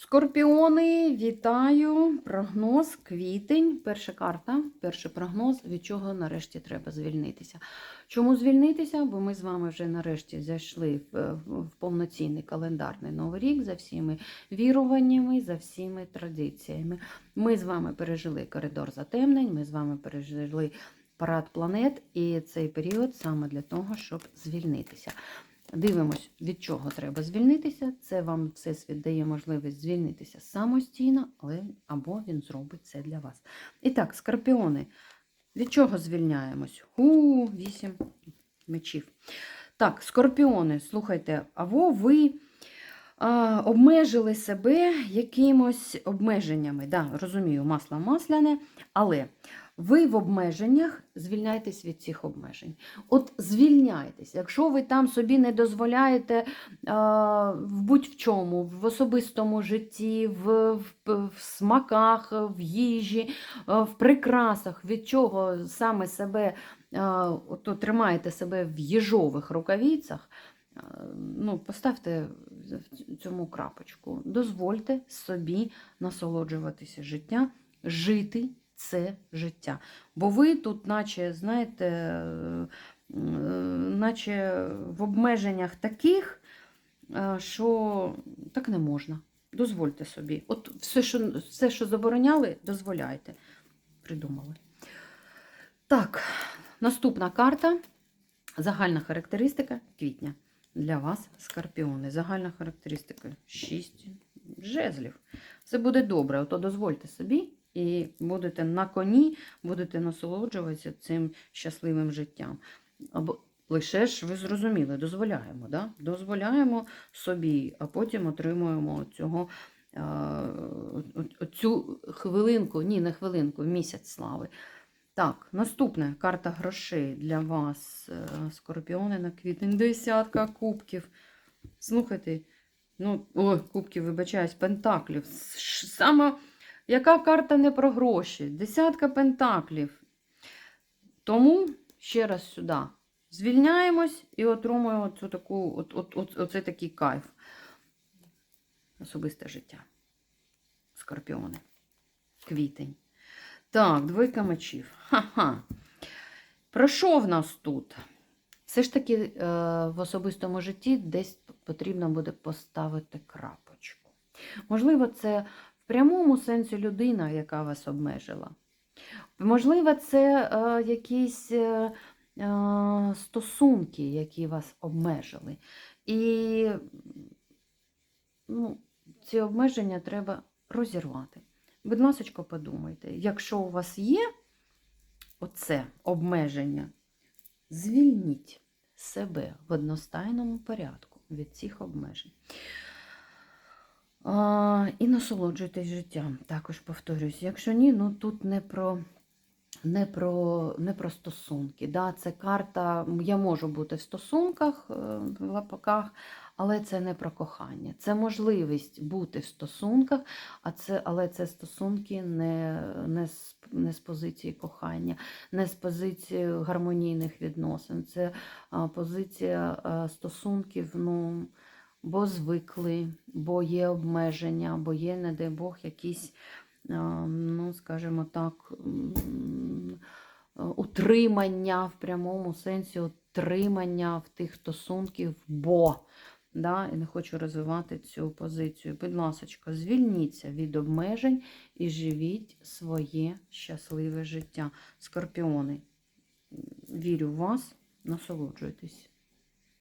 Скорпіони, вітаю! Прогноз, квітень. Перша карта, перший прогноз, від чого нарешті треба звільнитися. Чому звільнитися? Бо ми з вами вже нарешті зайшли в, повноцінний календарний новий рік за всіми віруваннями, за всіми традиціями. Ми з вами пережили коридор затемнень, ми з вами пережили парад планет, і цей період саме для того, щоб звільнитися. Дивимось, від чого треба звільнитися. Це вам всесвіт дає можливість звільнитися самостійно, але або він зробить це для вас. І так, скорпіони. Від чого звільняємось? У, вісім мечів. Так, скорпіони, слухайте, або ви обмежили себе якимось обмеженнями. Да, розумію, масло масляне, але ви в обмеженнях звільняйтесь від цих обмежень. От звільняйтесь. Якщо ви там собі не дозволяєте а, в будь-в чому, в особистому житті, в, в, в смаках, в їжі, в прикрасах, від чого саме себе а, ото тримаєте себе в їжових рукавицях, ну, поставте в цьому крапочку. Дозвольте собі насолоджуватися життя, жити це життя. Бо ви тут, наче, знаєте, наче в обмеженнях таких, що так не можна. Дозвольте собі. От все, що, все, що забороняли, дозволяйте. Придумали. Так, наступна карта. Загальна характеристика квітня. Для вас, скорпіони. Загальна характеристика 6 жезлів. Це буде добре, ото дозвольте собі і будете на коні, будете насолоджуватися цим щасливим життям. Або лише ж ви зрозуміли, дозволяємо, да? дозволяємо собі, а потім отримуємо цього, цю хвилинку, ні, не хвилинку, місяць слави. Так, наступна карта грошей для вас, е, скорпіони на квітень. Десятка кубків. Слухайте, ну, ой, кубків, вибачаюсь, пентаклів. Саме яка карта не про гроші? Десятка пентаклів. Тому ще раз сюди. Звільняємось і отримуємо оцю таку, от, от, от, оцей такий кайф. Особисте життя. Скорпіони. Квітень. Так, двойка мечів. Ха-ха. Про що в нас тут? Все ж таки е, в особистому житті десь потрібно буде поставити крапочку. Можливо, це в прямому сенсі людина, яка вас обмежила. Можливо, це е, якісь е, е, стосунки, які вас обмежили. І ну, ці обмеження треба розірвати. Будь ласка, подумайте, якщо у вас є оце обмеження, звільніть себе в одностайному порядку від цих обмежень. А, і насолоджуйтесь життям. Також повторюсь. Якщо ні, ну тут не про, не про, не про стосунки. Да? Це карта, я можу бути в стосунках, е, в лапаках, але це не про кохання. Це можливість бути в стосунках, а це, але це стосунки не, не, з, не з позиції кохання, не з позиції гармонійних відносин. Це позиція а, стосунків, ну, бо звикли, бо є обмеження, бо є, не дай Бог, якісь, ну, скажімо так, утримання в прямому сенсі, утримання в тих стосунків, бо да, і не хочу розвивати цю позицію. Будь ласка, звільніться від обмежень і живіть своє щасливе життя. Скорпіони, вірю в вас, насолоджуйтесь.